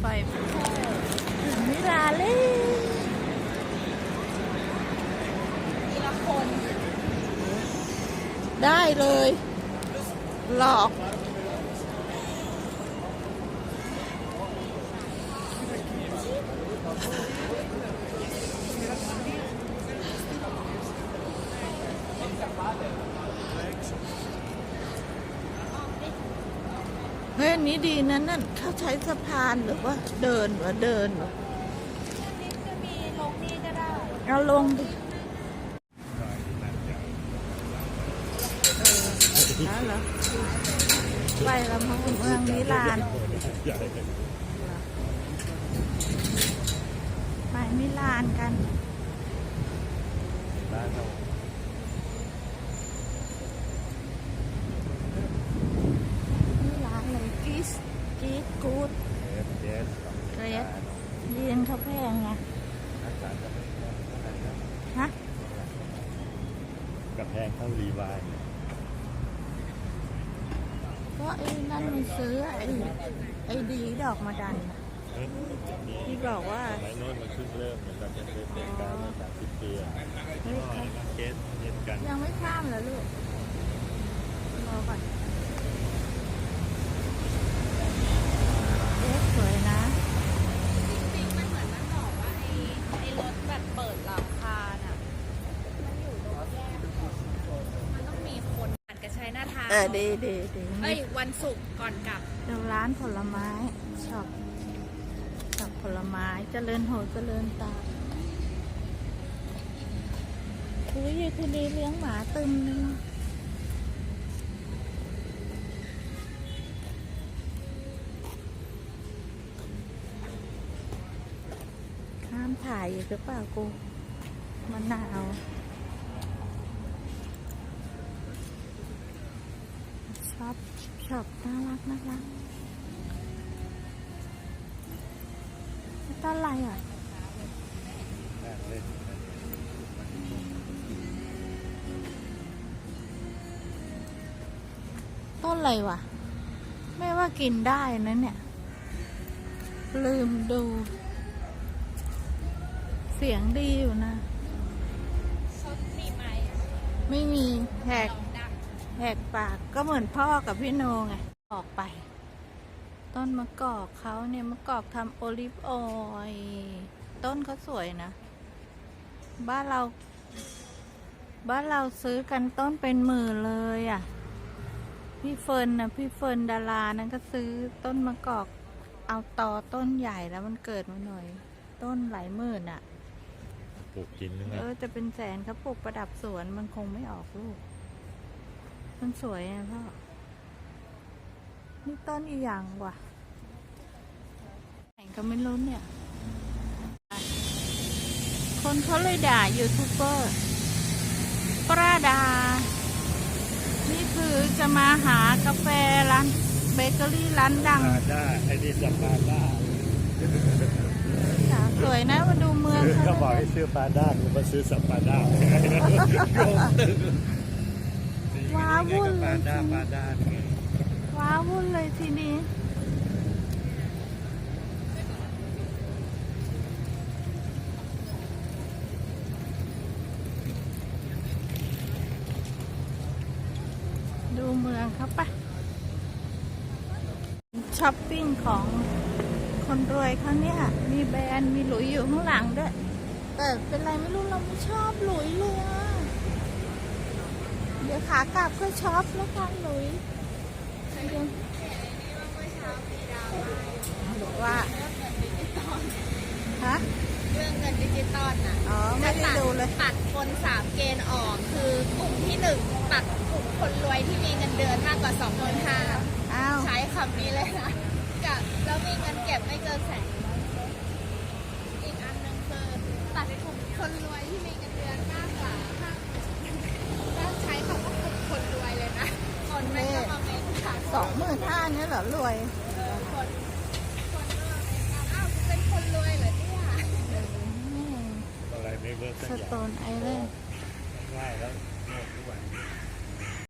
ไฟถึงมิลาเล่ทีละคน ได้เลย หลอก ฮ้ยอันนี้ดีนะนั่นเขาใช้สะพานหรือว่าเดินหรือเดินวะอันนี้จะมีลงนี่ก็ได้เอาลงดิแล้วเหรอไปแล้วมั้งเมืองมิลานไปมิลานกันมิลานเลยกิสกิสกูดเกรด เรียนเขาแพงไงฮะกับแพงเท่ารีวายก็ไอ้นั่นมันซื้อไอ้ไอ้ดีดอกมาดันน่ะที่บอกว่าสมัยโน้นมันเพิ่งเริ่มเหมือนกันจะเป็นเหตุการณ์เมื่อสามสิบปีอะเฮ้ยเขาเคสเหตุกัน ยังไม่ข้ามเหรอลูกรอก่อนเอ๊ะสวยนะ จริงๆมันเหมือนมันบอกว่าไอ้ไอ้รถแบบเปิดราคาน่ะ มันอยู่ตรงแยกมันต้องมีคนผ่านกับใช้หน้าทางเออดีดีดีเอ้ยวันศุกร์ก่อนกลับ เดี๋ยวร้านผลไม้ช็อปช็อปผลไม้เจริญโหเจริญตาคุยคุณดีเลี้ยงหมาตึมนึงห้ามถ่ายอีกหรือเปล่ากูมะนาว ช็อปช็อปน่ารักน่ารักต้นอะไรอะน่าเล่นต้นอะไรวะไม่ว่ากินได้นะเนี่ย ลืมดู เสียงดีอยู่นะชดมีไหมไม่มีแหกลองดัง แหกปากก็เหมือนพ่อกับพี่โนไงออกไป ต้นมะกอกเขาเนี่ยมะกอกทำโอลิฟออยล์ต้นเขาสวยนะ บ้านเรา บ้านเราซื้อกันต้นเป็นหมื่นเลยอะ พี่เฟิร์นนะพี่เฟิร์นดารานั้นก็ซื้อต้นมะกอก เอาตอต้นใหญ่แล้วมันเกิดมาหน่อย ต้นหลายหมื่นอะปลูกกินนึงเออจะเป็นแสนเขาปลูกประดับสวนมันคงไม่ออกลูก มันสวยนะพ่อ นี่ต้นอีหยังว่ะไหนก็ไม่รู้เนี่ย คนเขาเลยด่ายูทูบเบอร์ปราดา นี่คือจะมาหากาแฟร้านเบเกอรี่ร้านดังปาด้าไอ้นี่สปาด้าสวยนะมาดูเมืองเขาเขาบอกให้ซื้อปาด้าหรือมาซื้อสปาด้า ว้าวุ่นเลปายด้าปาด้าไงว้าวุ่นเลยทีนี้ดูเมืองเขาปะช้อปปิ้งของคนรวยเขาเนี่ย มีแบรนด์มีหลุยอยู่ข้างหลังด้วย แต่เป็นไรไม่รู้เราไม่ชอบหลุยเลยอะเดี๋ยวขากลับก็ช็อปแล้วกันหลุยเดี๋ยวว่าฮะเรื่องเงินดิจิตอลน่ะอ๋อไม่ได้ดูเลยตัดคนสามเกณฑ์ออกคือกลุ่มที่หนึ่งตัดกลุ่มคนรวยที่มีเงินเดือนมากกว่าสองหมื่นห้าอ้าวใช้คำนี้เลยนะกับแล้วมีเงินเก็บไม่เกินแสนอีกอันหนึ่งคือตัดกลุ่มคนรวยที่มีเงินเดือนมากกว่าห้าแล้วใช้คำว่ากลุ่มคนรวยเลยนะคนไม่ก็มาเป็นค่ะ สองหมื่นห้าเนี่ยเหรอรวยเออคนคนก็มาเป็นอ้าวเป็นคนรวยเหรอเนี่ยอะไรไม่เวิร์กสักสอย่าโตงนไอแลนด์ไหว้แล้วโง่ทุกวัน